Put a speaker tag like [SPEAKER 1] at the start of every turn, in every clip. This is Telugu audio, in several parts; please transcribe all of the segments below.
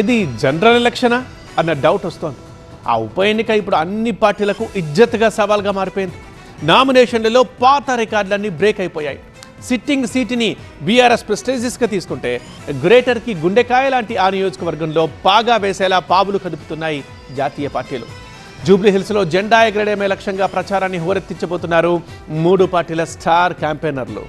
[SPEAKER 1] ఇది జనరల్ ఎలక్షనా? అన్న డౌట్ వస్తోంది. ఆ ఉప ఎన్నిక ఇప్పుడు అన్ని పార్టీలకు ఇజ్జత్గా సవాల్గా మారిపోయింది. నామినేషన్లలో పాత రికార్డులన్నీ బ్రేక్ అయిపోయాయి. సిట్టింగ్ సీటుని బీఆర్ఎస్ ప్రెస్టేజిస్గా తీసుకుంటే గ్రేటర్కి గుండెకాయ లాంటి ఆ నియోజకవర్గంలో పాగా వేసేలా పావులు కదుపుతున్నాయి జాతీయ పార్టీలు. జూబ్లీహిల్స్లో జెండా ఎగరడమే లక్ష్యంగా ప్రచారాన్ని హోరెత్తించబోతున్నారు మూడు పార్టీల స్టార్ క్యాంపెయినర్లు.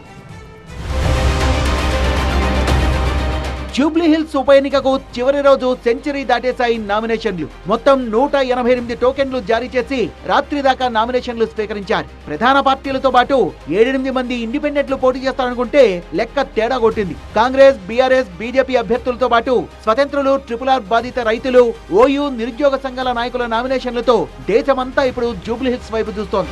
[SPEAKER 2] జూబ్లీ హిల్స్ ఉప ఎన్నికకు చివరి రోజు సెంచరీ దాటేశాయి నామినేషన్లు. మొత్తం నూట ఎనభై ఎనిమిది టోకెన్లు జారీ చేసి రాత్రి దాకా నామినేషన్లు స్వీకరించారు. ప్రధాన పార్టీలతో పాటు ఏడెనిమిది మంది ఇండిపెండెంట్లు పోటీ చేస్తారనుకుంటే లెక్క తేడా కొట్టింది. కాంగ్రెస్ బీఆర్ఎస్ బీజేపీ అభ్యర్థులతో పాటు స్వతంత్రులు ట్రిపుల్ ఆర్ బాధిత రైతులు ఓయూ నిరుద్యోగ సంఘాల నాయకుల నామినేషన్లతో దేశమంతా ఇప్పుడు జూబ్లీ హిల్స్ వైపు చూస్తోంది.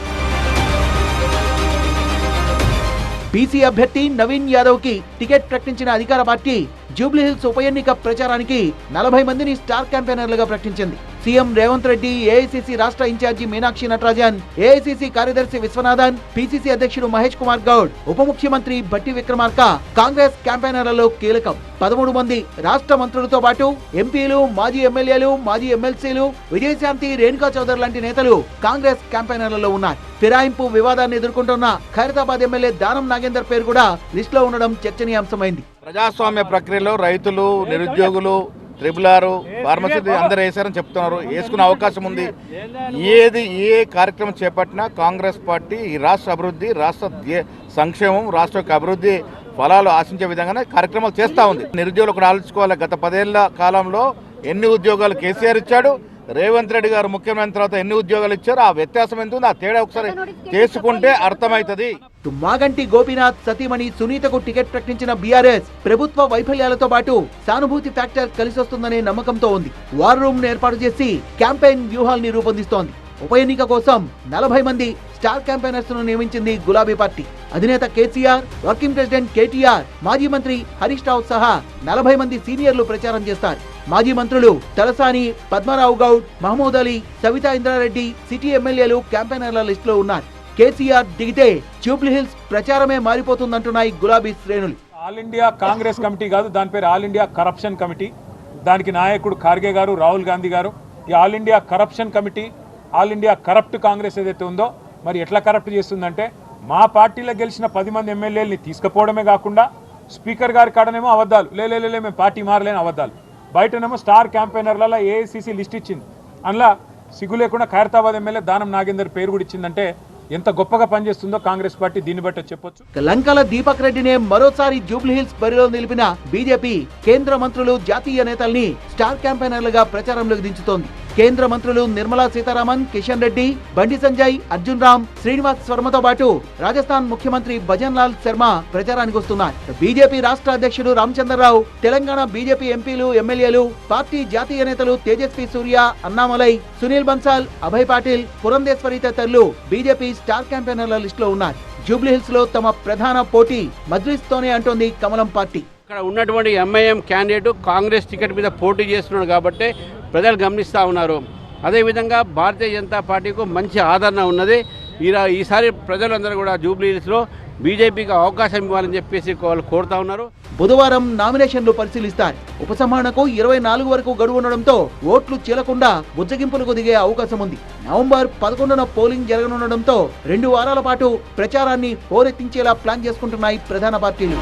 [SPEAKER 2] బీసీ అభ్యర్థి నవీన్ యాదవ్కి టికెట్ ప్రకటించిన అధికార పార్టీ జూబ్లీహిల్స్ ఉప ఎన్నిక ప్రచారానికి నలభై మందిని స్టార్ క్యాంపెయినర్లుగా ప్రకటించింది. సీఎం రేవంత్ రెడ్డి ఏఐసీసీ రాష్ట్ర ఇన్ఛార్జి మీనాక్షి నటరాజన్ ఏఐసీసీ కార్యదర్శి విశ్వనాథన్ పీసీసీ అధ్యక్షుడు మహేష్ కుమార్ గౌడ్ ఉప ముఖ్యమంత్రి బట్టి విక్రమార్క కాంగ్రెస్ క్యాంపెయినర్లలో కీలకం. పదమూడు మంది రాష్ట్ర మంత్రులతో పాటు ఎంపీలు మాజీ ఎమ్మెల్యేలు మాజీ ఎమ్మెల్సీలు విజయశాంతి రేణుకా చౌదరి లాంటి నేతలు కాంగ్రెస్ క్యాంపెయినర్లలో ఉన్నారు. ఫిరాయింపు వివాదాన్ని ఎదుర్కొంటున్న ఖైరతాబాద్ ఎమ్మెల్యే దానం నాగేందర్ పేరు కూడా లిస్టులో ఉండడం చర్చనీయాంశమైంది.
[SPEAKER 3] ప్రజాస్వామ్య ప్రక్రియలో రైతులు నిరుద్యోగులు ట్రిపుల్ ఆర్ ఫార్మసీ అందరూ వేశారని చెప్తున్నారు. వేసుకునే అవకాశం ఉంది. ఏది ఏ కార్యక్రమం చేపట్టినా కాంగ్రెస్ పార్టీ ఈ రాష్ట్ర అభివృద్ధి రాష్ట్ర సంక్షేమం రాష్ట్ర యొక్క అభివృద్ధి ఫలాలు ఆశించే విధంగానే కార్యక్రమాలు చేస్తూ ఉంది. నిరుద్యోగులు కూడా ఆలోచించుకోవాలి. గత పదేళ్ళ కాలంలో ఎన్ని ఉద్యోగాలు కేసీఆర్ ఇచ్చాడు? రేవంత్ రెడ్డి గారు ముఖ్యమంత్రి తర్వాత ఎన్ని ఉద్యోగాలు ఇచ్చారు? ఆ వ్యత్యాసం ఎంత ఉంది? ఆ తేడా ఒకసారి చేసుకుంటే అర్థమవుతుంది.
[SPEAKER 2] మాగంటి గోపీనాథ్ సతీమణి సునీతకు టికెట్ ప్రకటించిన బీఆర్ఎస్ ప్రభుత్వ వైఫల్యాలతో పాటు సానుభూతి ఫ్యాక్టర్ కలిసొస్తుందనే నమ్మకంతో ఉంది. వార్ రూమ్ను ఏర్పాటు చేసి క్యాంపెయిన్ వ్యూహాల్ని రూపొందిస్తోంది. ఉప ఎన్నిక కోసం నలభై మంది స్టార్ క్యాంపెయినర్స్ను నియమించింది గులాబీ పార్టీ. అధినేత కేసీఆర్ వర్కింగ్ ప్రెసిడెంట్ కేటీఆర్ మాజీ మంత్రి హరీష్ రావు సహా నలభై మంది సీనియర్లు ప్రచారం చేస్తారు. మాజీ మంత్రులు తలసాని పద్మారావు గౌడ్ మహమూద్ అలీ సవితా ఇంద్రారెడ్డి సిటీ ఎమ్మెల్యేలు క్యాంపెయినర్ల లిస్టులో ఉన్నారు. కేసీఆర్ దిగితే జూబ్లీహిల్స్ ప్రచారమే మారిపోతుందంటున్నాయి గులాబీ శ్రేణులు.
[SPEAKER 4] ఆల్ ఇండియా కాంగ్రెస్ కమిటీ కాదు దాని పేరు ఆల్ ఇండియా కరప్షన్ కమిటీ. దానికి నాయకుడు ఖార్గే గారు రాహుల్ గాంధీ గారు. ఈ all India corruption committee all India corrupt Congress ఏదైతే ఉందో మరి ఎట్లా కరప్ట్ చేస్తుందంటే మా పార్టీలో గెలిచిన పది మంది ఎమ్మెల్యేలని తీసుకుపోవడమే కాకుండా స్పీకర్ గారి కాడనేమో అబద్ధాలు. లే మేము పార్టీ మారలేని అబద్ధాలు. బయటనేమో స్టార్ క్యాంపెయినర్లలో ఏఐసిసి లిస్ట్ ఇచ్చింది. అందులో సిగ్గు లేకుండా ఖైరతాబాద్ ఎమ్మెల్యే దానం నాగేందర్ పేరు కూడా ఇచ్చిందంటే ఎంత గొప్పగా పనిచేస్తుందో కాంగ్రెస్ పార్టీ దీన్ని బట్టి చెప్పొచ్చు.
[SPEAKER 2] లంకల దీపక్ రెడ్డినే మరోసారి జూబ్లీహిల్స్ బరిలో నిలిపిన బీజేపీ కేంద్ర మంత్రులు జాతీయ నేతల్ని స్టార్ క్యాంపెయినర్లుగా ప్రచారంలోకి దించుతోంది. కేంద్ర మంత్రులు నిర్మలా సీతారామన్ కిషన్ రెడ్డి బండి సంజయ్ అర్జున్ రామ్ శ్రీనివాస్ శర్మతో పాటు రాజస్థాన్ ముఖ్యమంత్రి భజన్ లాల్ శర్మ ప్రచారానికి వస్తున్నారు బీజేపీ రాష్ట్ర అధ్యక్షుడు రామచంద్రరావు తెలంగాణ బీజేపీ ఎంపీలు ఎమ్మెల్యేలు పార్టీ జాతీయ నేతలు తేజస్వి సూర్య అన్నామలై సునీల్ బన్సాల్ అభయ్ పాటిల్ పురంధేశ్వరి తదితరులు బీజేపీ స్టార్ క్యాంపెయినర్ల లిస్టులో ఉన్నారు. జూబ్లీహిల్స్లో తమ ప్రధాన పోటీ మజ్లిస్తోనే అంటోంది కమలం పార్టీ.
[SPEAKER 5] ఇక్కడ ఉన్నటువంటి ఎంఐఎం క్యాండిడేట్ కాంగ్రెస్ టికెట్ మీద పోటీ చేస్తున్నాడు కాబట్టి ప్రజలు గమనిస్తూ ఉన్నారు. అదేవిధంగా భారతీయ జనతా పార్టీకు మంచి ఆదరణ ఉన్నది. ఇలా ఈసారి ప్రజలందరూ కూడా జూబ్లీహిల్స్లో బీజేపీకి అవకాశం ఇవ్వాలని చెప్పేసి వాళ్ళు కోరుతా ఉన్నారు.
[SPEAKER 2] బుధవారం నామినేషన్లు పరిశీలిస్తారు. ఉపసంహరణకు ఇరవై నాలుగు వరకు గడువు ఉండడంతో ఓట్లు చీలకుండా బుజ్జగింపులకు దిగే అవకాశం ఉంది. నవంబర్ పదకొండున పోలింగ్ జరగనుండడంతో రెండు వారాల పాటు ప్రచారాన్ని హోరెత్తించేలా ప్లాన్ చేసుకుంటున్నాయి ప్రధాన పార్టీలు.